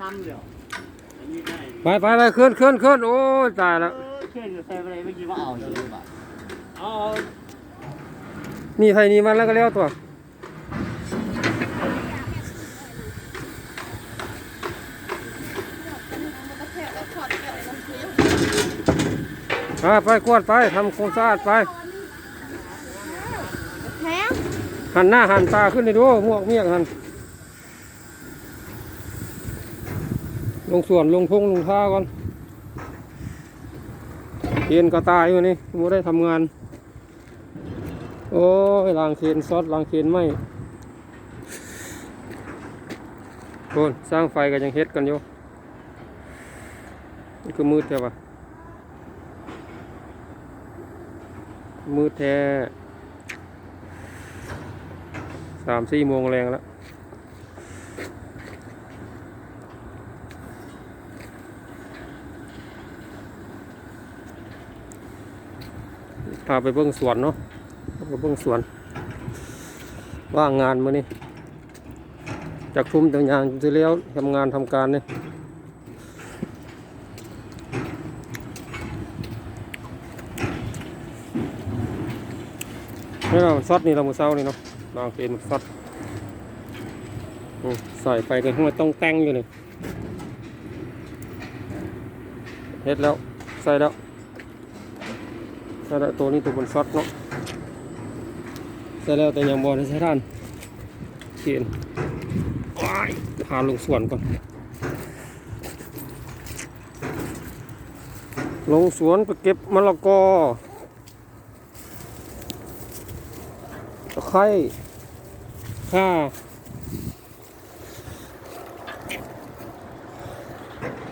ทำเดี๋ยวอันนี้ได้ไปไปไปขึ้นขึ้นขึ้นโอ้ยตายเอแล้วอเช่นกับใส่อะไรเมื่อกี้ว่าเอาอยู่เลยบ่ะเอานี่ไทยนี่มันแล้วก็แล้วตัวไปไปกวาดไปทำความสะอาดไปแท้งหันหน้าหันตาขึ้นเลยดูหมวกเมียกหัน ลงสวนลงพงลงท่าก่อนเคนก็ตายอยู่นี่ไม่ได้ทำงาน โอ้ยลางเคนซอสลางเคนไม่โคนสร้างไฟกันยังเฮ็ดกันอยู่นี่คือมืดแท้ปะมืดแท้สามสี่โมงแรงแล้ว พาไปเบิ้งสวนเนาะไปเบิ้งสวน ว่างงานมานี่จากทุ่มต่างอย่างจะแล้วทำงานทำการเนี่ยนี่เราซอดนี่เรามือเศร้านี่เนาะลางเกณฑ์ซอดอืมใส่ไปกันข้างในต้องแต่งอยู่นี่เฮ็ดแล้ว ใส่แล้ว ส่แล้วตัวนี้ตัวบนซอดเนาะใส่แล้วแต่ยังบอลใช้ท่านเขียนว้ายพาลงสวนก่อน ลงสวนไปเก็บมะละกอตะไคร้ข่า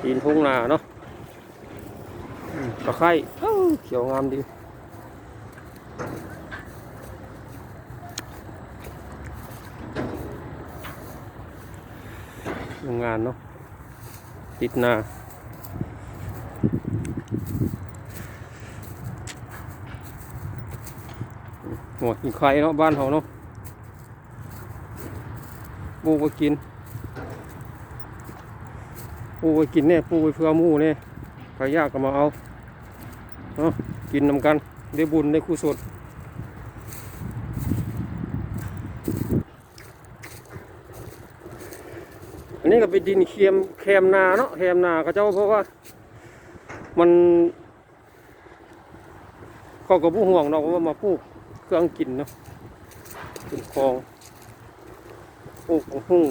ตีนทุ่งนาเนาะตะไคร้เขียวงามดี โรงงานเนาะติดนาโอ้ยกินไข่เนาะบ้านเขาเนาะปูกไว้กิน ปูกไว้กินเนี่ยปูไว้เพื่อมู่เนี่ยใครยากก็มาเอาเนาะกินนำกันได้บุญได้กุศล อันนี้ก็เป็นดินเคียมแคมนาเนาะแคมนาเขาเจ้าเพราะว่ามันเขาก็บ่ห่วงเนาะว่ามาปลูกเครื่องกินเนาะเป็นคลองปลูกของหุ่ง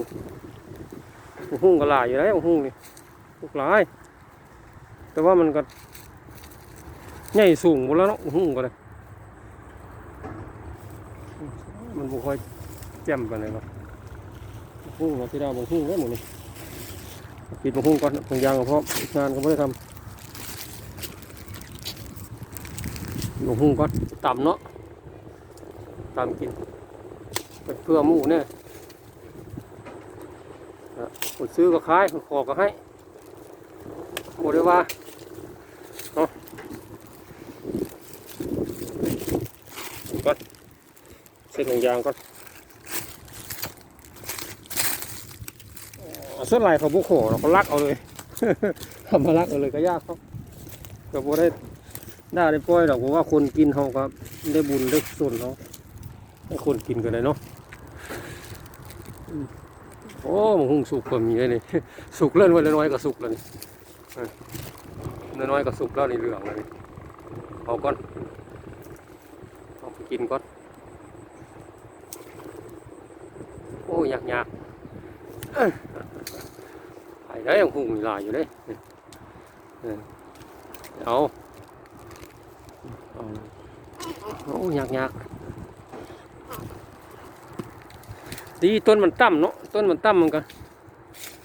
ของหุ่งก็หลายอยู่แล้วของหุ่งนี่ปลูกหลาย แต่ว่ามันก็ใหญ่สูงหมดแล้วเนาะของหุ่งก็เลยมันบ่ค่อยแจ่มกันเลยเนาะ หุ่งเราะที่ดาวบางหุ่งแล้วหมดนี่ปิดบางหุ่งก่อนบางยางก็เพราะงานก็ไม่ได้ทำบางหุ่งก่อนต่ำเนาะต่ำกินเป็นเพื่อหมูเนี่ยคนซื้อก็ขายคนขอก็ให้หมดเลยว่าเนาะก่อนเส้นบางยางก่อน เอา ส่วนไหลเขาบุกโขเราเขาลักเอาเลยทำมาลักเอาเลยก็ยากเขาก็บ่ได้ได้ได้ปล่อยหรอกเพราะว่าคนกินเขาก็ได้บุญได้ส่วนเขาให้คนกินกันเลยเนาะโอ้มันหุงสุกก็มีเลยนี่สุกเลื่อนไว้น้อยๆก็สุกแล้วนี่เออน้อยๆก็สุกแล้วนี่เหลืองแล้วนี่เอาก่อนเอาไปกินก่อนโอ้ยากๆไอ้ได้ยังหุ่งหลายาเอาโอ้ยาก ยากดีต้นมันต่ำเนาะต้นมันต่ำมันก็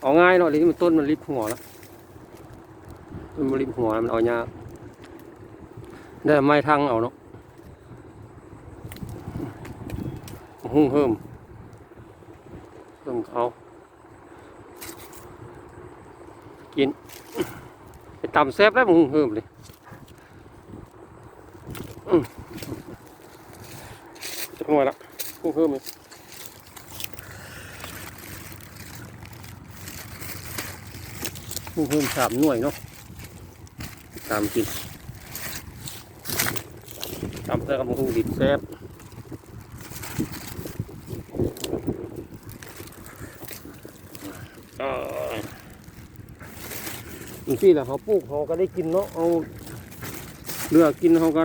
เอาง่ายเนาะทีนี้มันต้นมันริบหัวแล้วต้นมันริบหัวแล้วมันเอายากได้ไม้ทางเอาเนาะหุ่งเฮิมเพิ่มเขา กินไป ตำแซ่บได้มึงเฮิมเลยจะหน่วยละมึงเฮิมเลยเพิ่มเพิ่มสามหน่วยเนาะตามกินตามแต่กับหูดิบแซ่บเออ นี่แหละเขาปลูกเขาก็ได้กินเนาะเอาเลือกกินเขาก็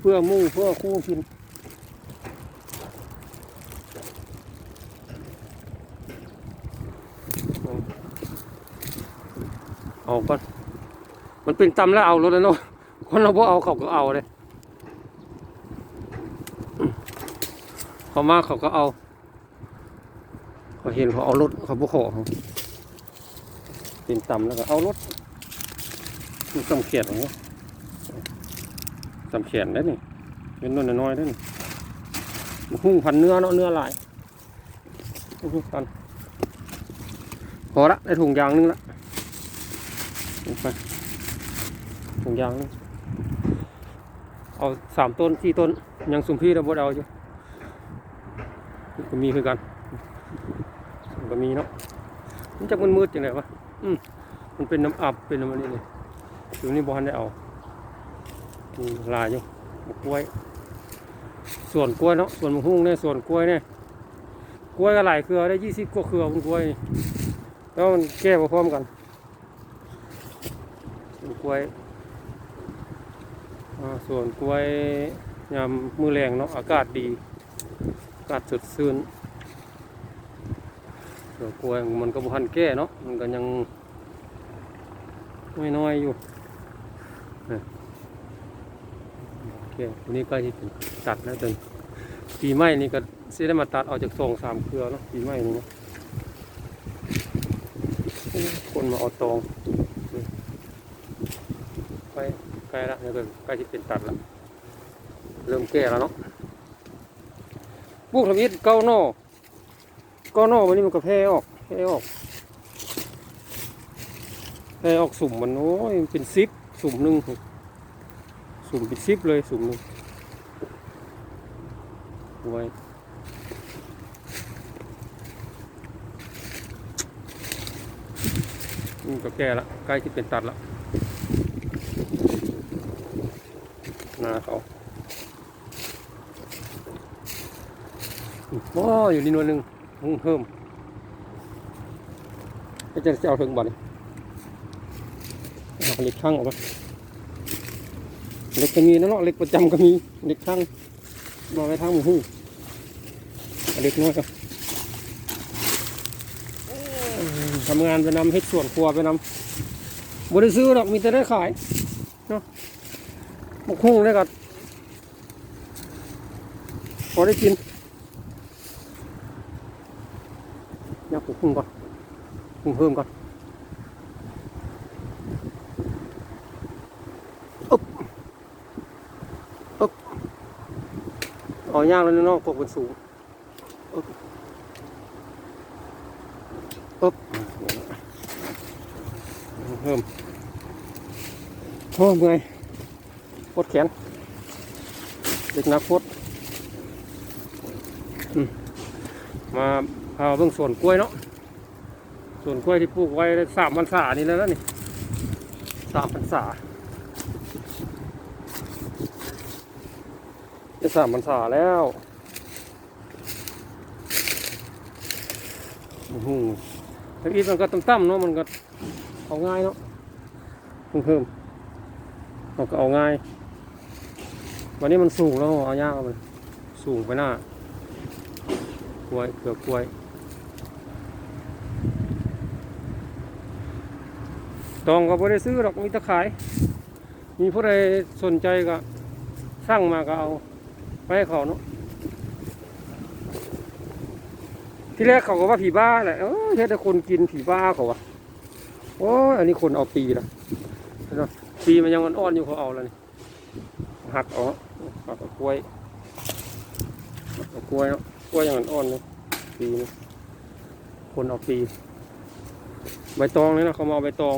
เพื่อมุ่งเพื่อคู่กินเอาก่อนมันเป็นตำแล้วเอารถแล้วเนาะคนเราบ่เอาเขาก็เอาเลยเขามาเขาก็เอา เขาเห็นเขาเอารถเขาบ่ขอเขา เป็นตำแล้วก็เอารถมันตำเขียนเนาะตำเขียนได้นี่เป็นน้อยน้อยๆได้นี่มันหุ้งพันเนื้อเนาะเนื้อหลายหุ้งพันพอละได้ถุงยางนึงละลงไปถุงยางนี่เอาสามต้นสี่ต้นยังสุ่มพี่เราบดเอาอยู่ก็มีคือกันก็มีเนาะมันจะมันมืดจังไงวะ อืมมันเป็นน้ำอับเป็นน้ำอันนี้เลยอยู่นี่บอลได้เอามีลายอยู่มะกล้วย ส่วนกล้วยเนาะส่วนมะฮุ่งเนี่ยส่วนกล้วยเนี่ยกล้วยก็หลายเครือได้ยี่สิบกว่าเครือมันกล้วยนี่แล้วมันแก้มาพร้อมกันส่วนกล้วยส่วนกล้วยยามมือแรงเนาะอากาศดีอากาศสดชื่น ส่วกล้วยมันก็บุหันแก้เนาะมันก็ยังน้อยๆอยู่โอเคทีนี้ก็ที่เป็นตัดแล้วจนปีใหม่นี่ก็เสิได้มาตัดออกจากสองสามเครือเนาะปีใหม่นี่คนมาเอาตองใกล้ใกล้ละเนี่ยก็ใกล้ที่เป็นตัดละเริ่มแก่แล้วเนาะปลูกทำอิฐเก้าหนอเก้าหนอวันนี้มันก็แพร่ออกแพร่ออกแพร่ออกสุ่มมันโอ้ยมันเป็นซิปสุ่มหนึ่งสุ่มเป็นซิปเลยสุ่มหนึ่งไว้นี่ก็แก่ละใกล้ที่เป็นตัดละนาเขาโอ้อยู่นี่นวลหนึ่ง มึงเพิ่มก็จะจะเอาถึงบ่อนเอาเหล็กช่างออกมาเหล็กก็มีนะเนาะเหล็กประจำก็มีเหล็กช่างมาไว้ทางหมูหูเหล็กน้อยก็ทำงานไปนำเฮ็ดส่วนครัวไปนำบริซื้อหรอกมีแต่ได้ขายมกหุ้งได้ก็พอได้กิน ยักมกหุ้งก่อนหุ้งเพิ่มก่อนอึ๊บอึ๊บเอาย่างแล้วเนาะกบมันสูงอึ๊บอึ๊บเพิ่มโอ้เมื่อยปวดแขนเด็กนักพดมา พาเบิ่งสวนกล้วยเนาะสวนกล้วยที่ปลูกไว้สามพรรษานี่แล้วนี่สามพรรษาได้สามพรรษาแล้วอื้อหือทั้งอีกมันก็ต่ำๆเนาะมันก็เอาง่ายเนาะเพิ่มเพิ่มเราก็เอาง่าย วันนี้มันสูงแล้วเอายากมันสูงไปหน้า กล้วยเกือบกล้วย ตองก็บ่ได้ซื้อหรอกมีแตะขาย มีผู้ใดสนใจก็สั่งมาก็เอาไปให้เขาเนาะที่แรกเขาก็ว่าผีบ้าแหละเออเฮ็ดแต่คนกินผีบ้าเขาวะโอ้อันนี้คนเอาปีละเห็นไหมปีมันยังอ่อนๆอยู่เขาเอาแล้วนี่หักเออหักเอากล้วยหักกล้วยเนาะกล้วยยังอ่อนๆเลยปีนี้คนเอาปี ใบตองนี่นะเขามาเอาใบตอง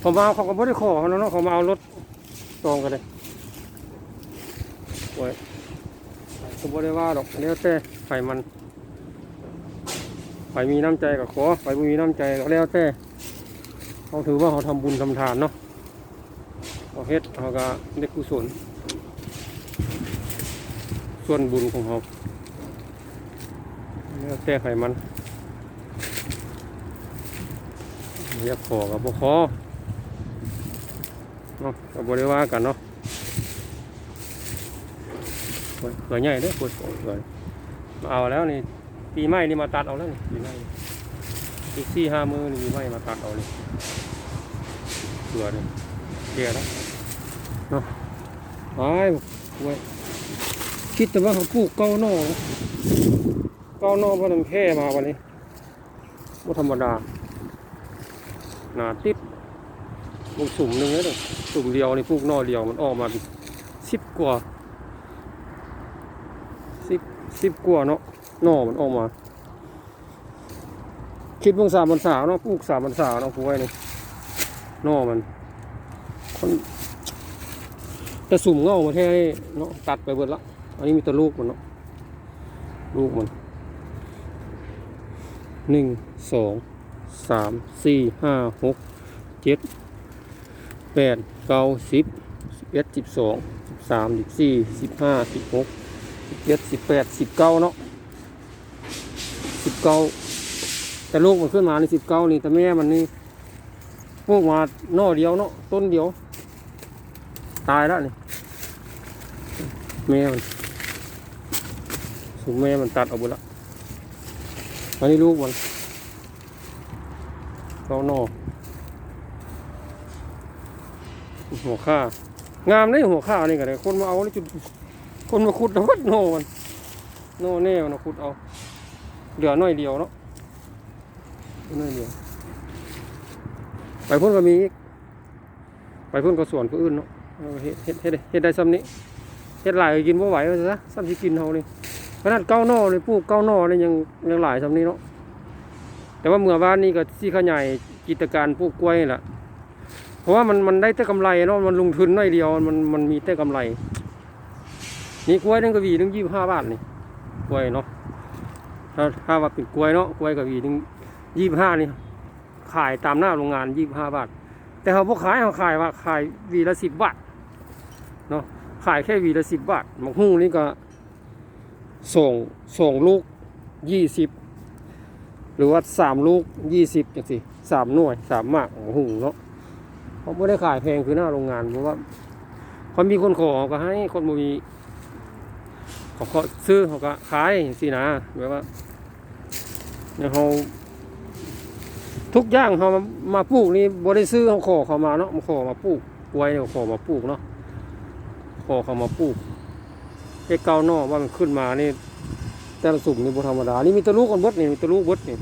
เขามาเอาเขาก็ไม่ได้ขอเขาเนาะเขามาเอารถตองกันเลยกล้ยเขาไม่ได้ว่าหรอกอันนี้แต่ไข่มันไปมีน้ำใจก็ขอไปบ่มีน้ำใจก็แล้วแต่เขาถือว่าเขาทำบุญทำทานเนาะเขาเฮ็ดเขาก็ได้กุศลส่วนบุญของเขาแล้วแต่ไขมันอยากขอกับบ่ขอ เนาะก็บ่ได้ว่ากันเนาะโอ้ยเผื่อใหญ่เด้อปวดเผื่อมาเอาแล้วนี่ปีใหม่นี่มาตัดเอาแล้วนี่ปีใหม่อีกสี่ห้ามือนี่ปีใหม่มาตัดเอาเลยเผื่อเนี่ยเกลียแล้วเนาะไปไว้คิดแต่ว่าเขาปลูกเก้าหนอเก้าหนอเพราะมันแพร่มาวันนี้ว่าธรรมดาหนาติดปลูกสุ่มหนึ่งเลย สุ่มเดียวนี่ปลูกนอเดียวมันออกมาสิบกว่าสิบสิบกว่าเนาะนอมันออกมา คิดเบางสามพันสาวเนาะปลูกสามพันสาวเนาะผู้ไว้นี่นอมันคนแต่สุ่มเงามาแท้เนาะตัดไปเบิดละอันนี้มีแต่ลูกมันเนาะลูกมันหนึ่งสองสามสี่ห้าหกเจ็ดแปด เก้าสิบสิบเอ็ดสิบสองสิบสามสิบสี่สิบห้าสิบหกสิบเจ็ดสิบแปดสิบเก้าเนาะสิบเก้าแต่ลูกมันขึ้นมาในสิบเก้านี่แต่แม่มันนี่พวกมาหน่อเดียวเนาะต้นเดียว ตายแล้วนี่แม่มันสุแม่มันตัดเอาหมดละอันนี้ลูกมันเก้าหน่อ หัวข้างามเลยหัวข้านี่ก็เลยคนมาเอานี่จุดคนมาขุดเอาวัดโน่มันโน่แน่มันเอาขุดเอาเหลือน้อยเดียวเนาะน้อยเดียว ไปพุ่นก็มีอีกไปพุ่นก็สวนผู้อื่นเนาะเฮ็ดเฮ็ดเฮ็ดเฮ็ดได้ซ้ำนี้เฮ็ดหลายกินบ่ไหวว่ซะซ้ำสิกินเฮานี่ขนาดเก้าหนอเลยปลูกเก้าหนอเลยยังยังหลายซ้ำนี้เนาะแต่ว่าเมื่อวานนี้ก็สิขยายกิจการปลูกกล้วยนี่ล่ะ เพราะว่ามันมันได้แต่กำไรเนาะมันลงทุนน้อยเดียวมันมันมีแต่กำไร นี่กล้วยนึงก็หวีนึง25บาทนี่กล้วยเนาะถ้าถ้าว่าเป็นกล้วยเนาะกล้วยกับหวีนึงยี่ห้านี่ขายตามหน้าโรงงานยี่ห้าบาท แต่เขาพวกขายเขาขายว่าขายวีละสิบบาทเนาะขายแค่วีละสิบบาทหมกหุ้งนี่ก็ส่งส่งลูกยี่สิบหรือว่าสามลูกยี่สิบจังสิสามหน่วยสามมากหมกหุ้งเนาะ เขาไม่ได้ขายแพงคือหน้าโรงงานเพราะว่าคนมีคนขอก็ให้คนบ่มีเขาขอซื้อเขาก็ขายสินะแบบว่าเนี่ยเขาทุกอย่างเขามามาปลูกนี่บริซื้อเขาขอเขามาเนาะมาขอมาปลูกกล้วยเนี่ยขอมาปลูกเนาะขอเขามาปลูกไอ้เกาเนอว่ามันขึ้นมานี่แต่ละสุ่มนี่บธรรมดานี่มีตะลูกกันบดนี่มีตะลูกบดนี่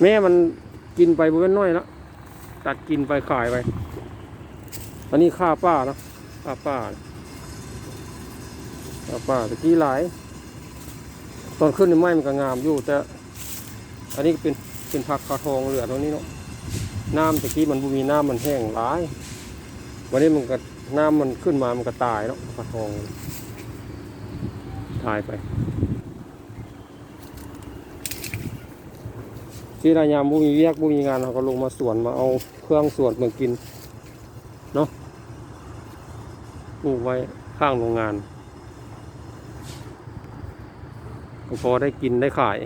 แม่มันกินไปบนน้อยแล้ว ตัดกินไปขายไปอันนี้ค่าป้าเนาะค่าป้าค่าป้าตะกี้หลาย ตอนขึ้นในไม้มันก็งามอยู่ แต่อันนี้เป็นเป็นผักกระทองเหลือตรงนี้เนาะน้ำตะกี้มันมีน้ำมันแห้งหลาย วันนี้มันก็น้ำมันขึ้นมามันก็ตายเนาะผักระทอง ตายไป ที่รายามบุมีเวียกบุมีงานเราก็ลงมาสวนมาเอาเครื่องสวนมากินเนาะปลูกไว้ข้างโรงงานก็พอได้กินได้ขาย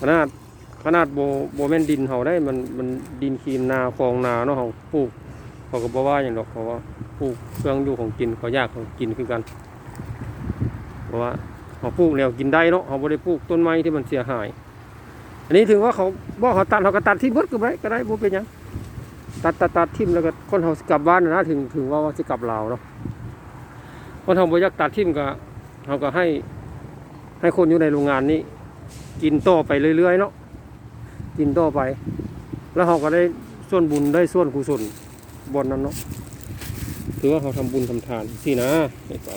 ขนาดขนาดโบโบแม่นดินเขาได้มันมันดินคีนนาคลองนาเนาะเขาปลูกเขาก็บอกว่าอย่างดอกเขาว่าปลูกเครื่องอยู่ของกินเขายากเขากินคือกันเพราะว่า เขาปลูกแล้วกินได้เนาะเขาบ่ได้ปลูกต้นไม้ที่มันเสียหาย อันนี้ถือว่าเขาบอกเขาตัดเขาก็ตัดที่เบิดก็ได้ก็ได้บ่เป็นยังตัดตัดตัดทิ่มแล้วก็คนเขากลับบ้านนะถึงถึงว่าว่าจะกลับลาวเนาะคนเขาบ่อยากตัดทิ่มก็เขาก็ให้ ให้คนอยู่ในโรงงานนี้ กินต่อไปเรื่อยๆเนาะกินต่อไป แล้วเขาก็ได้ส่วนบุญได้ส่วนกุศลบนนั้นเนาะถือว่าเขาทำบุญทำทานสินะไปไป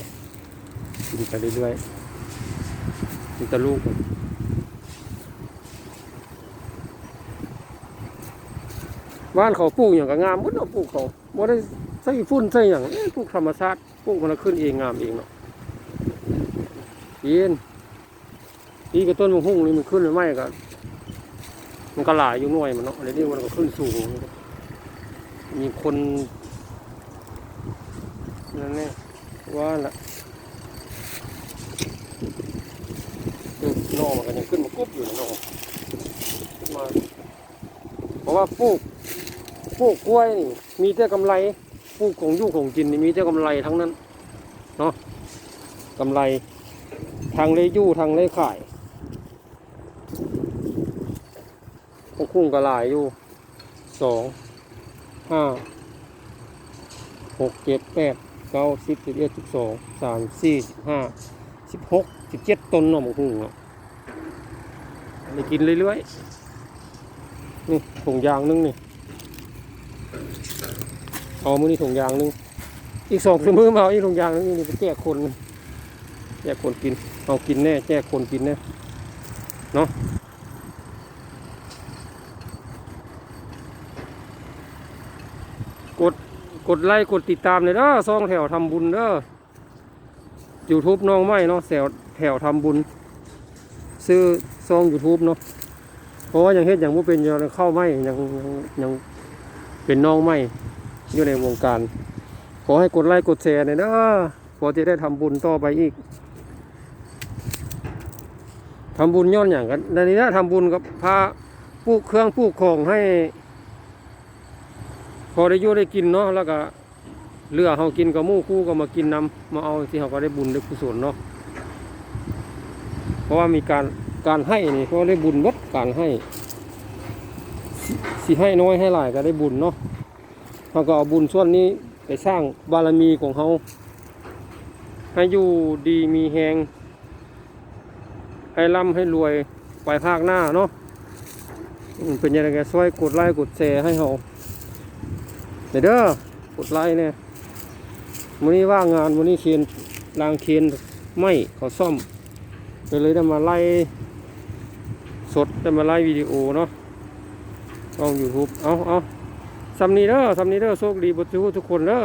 กินไปเรื่อยๆ กินแตะลูกบ้านเขาปลูกอย่างก็งามหมดเนาะปลูกเขาบ่ได้ใส่ฝุ่นใส่อย่างปลูกธรรมชาติปลูกมันขึ้นเองงามเองเนาะกินนี่ก็ต้นมะฮุ่งนี่มันขึ้นหรือไม่ก็มันก็หลายอยู่หน่วยมันเนาะอะไรนี่มันก็ขึ้นสูง มีคนนั่นแน่ว่าละอืม นอกมันก็ยังขึ้นมากุบอยู่นะนอกขึ้นมาเพราะว่าปลูกปลูกกล้วยนี่มีแต่กำไรปลูกของยู่ของกินนี่มีแต่กำไรทั้งนั้นเนาะกำไรทางเลยยู่ทางเลยขายของคุ้งกระลายอยู่สองห้าหกเจ็ดแปดเก้าสิบสิบเอ็ดสิบสองสามสี่สิบห้าสิบหกสิบเจ็ดต้นเนาะของคุ้งเนาะ ได้กินเรื่อยๆ นี่ถุงยางนึงนี่เอามือนี่ถุงยางนึง อีกสองสมือมาเอาอีกถุงยางนึงนี่ไปแจกคนแจกคนกิน เอากินแน่แจกคนกินแน่ เนาะกดกดไลค์กดติดตามเลยเด้อซองแถวทำบุญเด้อ YouTube น้องไม้เนาะแถวแถวทำบุญ ซื้อ ซอง YouTube เนาะเพราะว่ายังเฮ็ดอย่างว่าเป็นยังเข้าไม่ยังยังยงเป็นน้องไม่อยู่ในวงการ ขอให้กดไลค์กดแชร์หน่อยนะพอจะได้ทำบุญต่อไปอีกทำบุญย้อนอย่างกันในนี้นะทำบุญกับพาปลูกเครื่องปลูกของให้ พอได้อยู่ได้กินเนาะแล้วก็เลือเฮากินกับมู่คู่ก็มากินนำมาเอาที่เฮาก็ได้บุญได้กุศลเนาะเพราะว่ามีการ การให้นี่เพราได้บุญวัดการให้สิให้น้อยให้หลายก็ได้บุญเนาะเขาก็เอาบุญส่วนนี้ไปสร้างบารมีของเขาให้อยู่ดีมีแหงให้ร่ำให้รวยไปภาคหน้าเนาะเป็นยังไงก็ช่วยกดไลค์กดแชร์ให้เขาเดี๋ยวเด้อกดไลค์เนี่ยวันนี้ว่างงานวันนี้เคียนรางเคียนไม่เขาซ่อมก็เลยได้มาไล่ สดได้มาไล่วิดีโอเนาะช่องยูทูบเอาเอาซัมนีเด้อซัมนีเด้อโชคดีบุตรทุกคนเด้อ